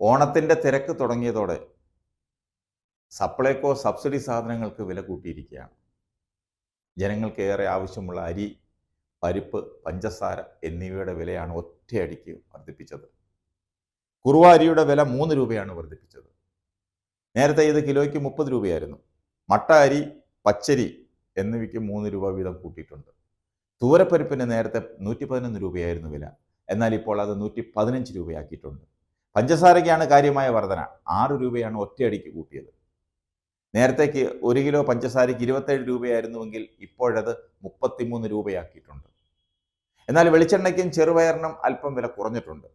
ഓണത്തിന്റെ തിരക്ക് തുടങ്ങിയതോടെ സപ്ലൈകോ സബ്സിഡി സാധനങ്ങൾക്ക് വില കൂട്ടിയിരിക്കുകയാണ്. ജനങ്ങൾക്ക് ഏറെ ആവശ്യമുള്ള അരി പരിപ്പ് പഞ്ചസാര എന്നിവയുടെ വിലയാണ് ഒറ്റയടിക്ക് വർദ്ധിപ്പിച്ചത്. കുറുവ അരിയുടെ വില മൂന്ന് രൂപയാണ് വർദ്ധിപ്പിച്ചത്. നേരത്തെ ഇത് കിലോയ്ക്ക് മുപ്പത് രൂപയായിരുന്നു. മട്ട അരി പച്ചരി എന്നിവയ്ക്ക് മൂന്ന് രൂപ വീതം കൂട്ടിയിട്ടുണ്ട്. തൂരപ്പരിപ്പിന് നേരത്തെ നൂറ്റി പതിനൊന്ന് രൂപയായിരുന്നു വില. എന്നാൽ ഇപ്പോൾ അത് നൂറ്റി പതിനഞ്ച് രൂപയാക്കിയിട്ടുണ്ട്. പഞ്ചസാരയ്ക്കാണ് കാര്യമായ വർധന. ആറ് രൂപയാണ് ഒറ്റയടിക്ക് കൂട്ടിയത്. നേരത്തേക്ക് ഒരു കിലോ പഞ്ചസാരയ്ക്ക് ഇരുപത്തേഴ് രൂപയായിരുന്നുവെങ്കിൽ ഇപ്പോഴത് മുപ്പത്തിമൂന്ന് രൂപയാക്കിയിട്ടുണ്ട്. എന്നാൽ വെളിച്ചെണ്ണയ്ക്കും ചെറുപയറിനും അല്പം വില കുറഞ്ഞിട്ടുണ്ട്.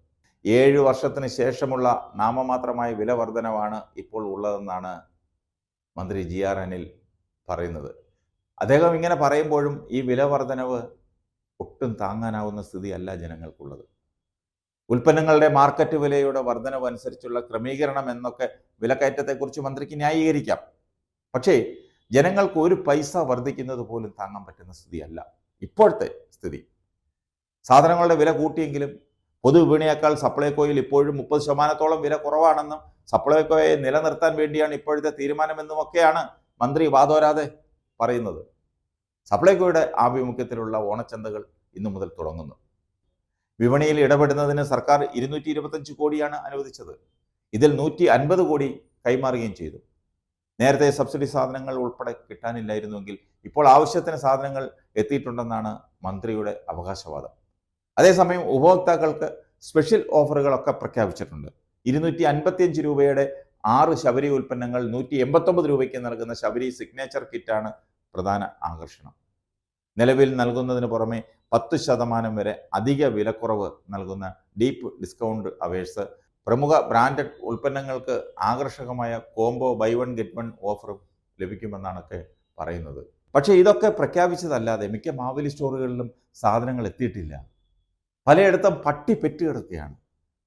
ഏഴ് വർഷത്തിന് ശേഷമുള്ള നാമമാത്രമായ വില വർധനവാണ് ഇപ്പോൾ ഉള്ളതെന്നാണ് മന്ത്രി ജി ആർ അനിൽ പറയുന്നത്. അദ്ദേഹം ഇങ്ങനെ പറയുമ്പോഴും ഈ വില വർധനവ് ഒട്ടും താങ്ങാനാവുന്ന സ്ഥിതിയല്ല ജനങ്ങൾക്കുള്ളത്. ഉൽപ്പന്നങ്ങളുടെ മാർക്കറ്റ് വിലയുടെ വർധനവ് അനുസരിച്ചുള്ള ക്രമീകരണം എന്നൊക്കെ വിലക്കയറ്റത്തെക്കുറിച്ച് മന്ത്രിക്ക് ന്യായീകരിക്കാം. പക്ഷേ ജനങ്ങൾക്ക് ഒരു പൈസ വർദ്ധിക്കുന്നത് പോലും താങ്ങാൻ പറ്റുന്ന സ്ഥിതിയല്ല. ഇപ്പോഴത്തെ സ്ഥിതി. സാധനങ്ങളുടെ വില കൂട്ടിയെങ്കിലും പൊതുവിപണിയേക്കാൾ സപ്ലൈകോയിൽ ഇപ്പോഴും മുപ്പത് ശതമാനത്തോളം വില കുറവാണെന്നും സപ്ലൈകോയെ നിലനിർത്താൻ വേണ്ടിയാണ് ഇപ്പോഴത്തെ തീരുമാനമെന്നുമൊക്കെയാണ് മന്ത്രി വാദോരാതെ പറയുന്നത്. സപ്ലൈകോയുടെ ആഭിമുഖ്യത്തിലുള്ള ഓണച്ചന്തകൾ ഇന്നു മുതൽ തുടങ്ങുന്നു. വിപണിയിൽ ഇടപെടുന്നതിന് സർക്കാർ ഇരുന്നൂറ്റി ഇരുപത്തഞ്ച് കോടിയാണ് അനുവദിച്ചത്. ഇതിൽ നൂറ്റി അൻപത് കോടി കൈമാറുകയും ചെയ്തു. നേരത്തെ സബ്സിഡി സാധനങ്ങൾ ഉൾപ്പെടെ കിട്ടാനില്ലായിരുന്നുവെങ്കിൽ ഇപ്പോൾ ആവശ്യത്തിന് സാധനങ്ങൾ എത്തിയിട്ടുണ്ടെന്നാണ് മന്ത്രിയുടെ അവകാശവാദം. അതേസമയം ഉപഭോക്താക്കൾക്ക് സ്പെഷ്യൽ ഓഫറുകളൊക്കെ പ്രഖ്യാപിച്ചിട്ടുണ്ട്. ഇരുന്നൂറ്റി അൻപത്തിയഞ്ച് രൂപയുടെ ആറ് ശബരി ഉൽപ്പന്നങ്ങൾ നൂറ്റി എൺപത്തൊമ്പത് രൂപയ്ക്ക് നൽകുന്ന ശബരി സിഗ്നേച്ചർ കിറ്റാണ് പ്രധാന ആകർഷണം. നിലവിൽ നൽകുന്നതിന് പുറമെ പത്ത് ശതമാനം വരെ അധിക വിലക്കുറവ് നൽകുന്ന ഡീപ്പ് ഡിസ്കൗണ്ട് അവേഴ്സ്. പ്രമുഖ ബ്രാൻഡഡ് ഉൽപ്പന്നങ്ങൾക്ക് ആകർഷകമായ combo buy one get one ഓഫറും ലഭിക്കുമെന്നാണൊക്കെ പറയുന്നത്. പക്ഷേ ഇതൊക്കെ പ്രഖ്യാപിച്ചതല്ലാതെ മിക്ക മാവലി സ്റ്റോറുകളിലും സാധനങ്ങൾ എത്തിയിട്ടില്ല. പലയിടത്തും പട്ടി പെറ്റുകിടക്കുകയാണ്.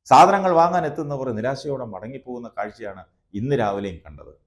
സാധനങ്ങൾ വാങ്ങാൻ എത്തുന്നവർ നിരാശയോടെ മടങ്ങിപ്പോകുന്ന കാഴ്ചയാണ് ഇന്ന് രാവിലെയും കണ്ടത്.